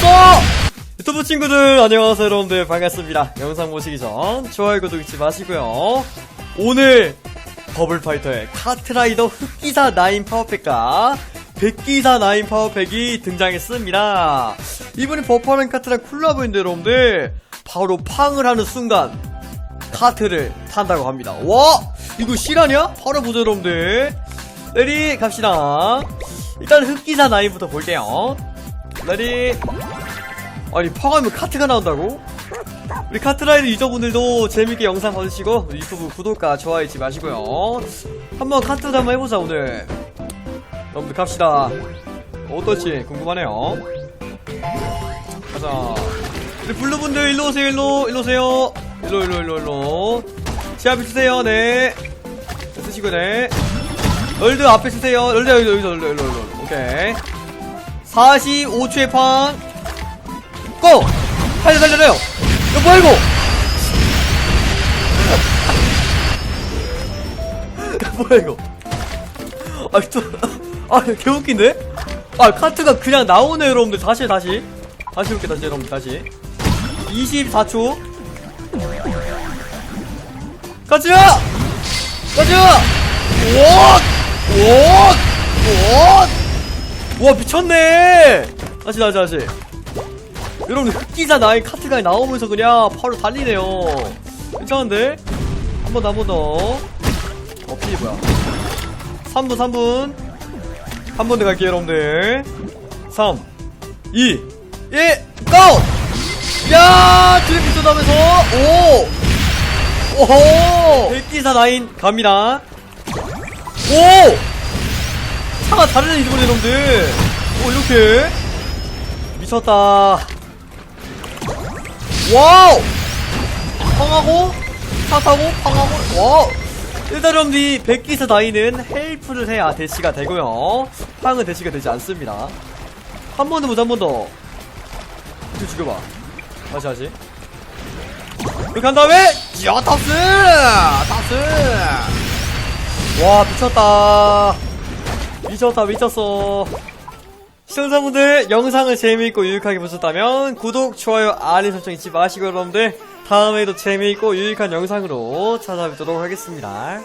잡았어! 유튜브 친구들 안녕하세요 여러분들. 반갑습니다. 영상 보시기 전 좋아요 구독 잊지 마시고요. 오늘 버블파이터의 카트라이더 흑기사 9 파워팩과 백기사 9 파워팩이 등장했습니다. 이번에 버퍼랑 카트랑 콜라보인데 여러분들. 바로 팡을 하는 순간 카트를 탄다고 합니다. 와! 이거 실화냐? 바로 보죠 여러분들. 레디 갑시다. 일단 흑기사 9부터 볼게요 레디. 아니 파가면 카트가 나온다고? 우리 카트라이드 유저분들도 재밌게 영상 봐주시고 유튜브 구독과 좋아요 잊지 마시고요. 한번 카트도 한번 해보자 오늘. 여러분들 갑시다. 어떨지 궁금하네요. 가자. 우리 블루분들 일로 오세요 일로. 일로 오세요. 일로 일로 일로 일로. 제 앞에 쓰세요 네. 쓰시고 네. 널드 앞에 쓰세요. 여기 여기서 일로 일로 일로 오케이 45초의 판. 고! 달려 달려요 이거 뭐야 이거? 뭐야 이거? 아 또 아 개웃긴데? 아 카트가 그냥 나오네 여러분들. 다시 다시. 다시 볼게 다시 여러분들. 다시. 24초. 가자 가자 오오오 와 미쳤네. 다시 다시 다시. 여러분 흑기사 나의 카트가 나오면서 그냥 바로 달리네요. 괜찮은데? 한 번 더 한 번더. 어 피지 뭐야? 3분 3분. 한 번 더 갈게요 여러분들. 3 2 1 고! 야 드래프트 나면서 오! 오호! 흑기사 나인 갑니다. 오 차가 다르네 이번에 여러분들. 오 이렇게. 미쳤다. 와우! 팡하고 차 타고 팡하고 와우! 일단 여러분들이 백기사 나이는 헬프를 해야 대시가 되고요. 팡은 대시가 되지 않습니다. 한 번 더 보자 한 번더. 이거 죽여봐. 다시 다시. 이렇게 한 다음에 야 탑스 탑스 와 미쳤다 미쳤다 미쳤어 시청자분들 영상을 재미있고 유익하게 보셨다면 구독, 좋아요, 알림 설정 잊지 마시고 여러분들 다음에도 재미있고 유익한 영상으로 찾아뵙도록 하겠습니다.